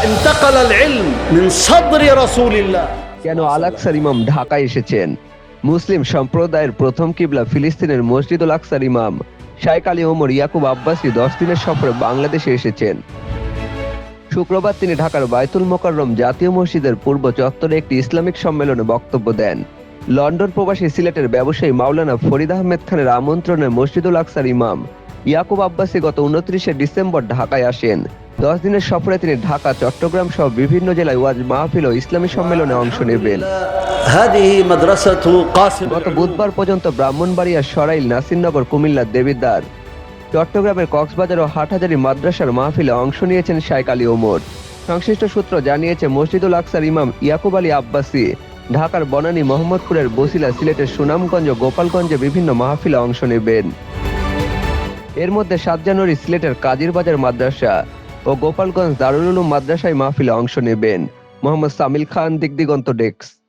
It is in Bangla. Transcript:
انتقل العلم من صدر رسول الله কেন আলাকসার ইমাম ঢাকায় এসেছেন মুসলিম সম্প্রদায়ের প্রথম কিবলা ফিলিস্তিনের মসজিদুল আকসার ইমাম শাইখ আলী ওমর ইয়াকুব আব্বাসী দশ দিনের সফরে বাংলাদেশে এসেছেন শুক্রবার তিনি ঢাকার বায়তুল মোকাররম জাতীয় মসজিদের পূর্ব চত্বরে একটি ইসলামিক সম্মেলনে বক্তব্য দেন লন্ডন প্রবাসী সিলেটের ব্যবসায়ী মাওলানা ফরিদ আহমেদ খানের আমন্ত্রণে মসজিদুল আকসার ইমাম ইয়াকুব আব্বাসী গত উনত্রিশে ডিসেম্বর ঢাকায় আসেন দশ দিনের সফরে তিনি ঢাকা চট্টগ্রাম সহ বিভিন্ন জেলায় ওয়াজ মাহফিল ও ইসলামী সম্মেলনে অংশ নেবেন। গত বুধবার পর্যন্ত ব্রাহ্মণবাড়িয়া সরাইল নাসিরনগর কুমিল্লার দেবিদ্বার। চট্টগ্রামের কক্সবাজার ও হাটহাজারি মাদ্রাসার মাহফিলে অংশ নিয়েছেন শাইক আলী ওমর। সংশ্লিষ্ট সূত্র জানিয়েছে মসজিদুল আকসার ইমাম ইয়াকুব আলী আব্বাসি ঢাকার বনানী মোহাম্মদপুরের বসিলা সিলেটের সুনামগঞ্জ ও গোপালগঞ্জে বিভিন্ন মাহফিলে অংশ নেবেন। এর মধ্যে সাত জানুয়ারি সিলেটের কাজিরবাজার মাদ্রাসা ও গোপালগঞ্জ দারুল উলুম মাদ্রাসায় মাহফিলে অংশ নেবেন। মোহাম্মদ সামিল খান দিগদিগন্ত ডেস্ক।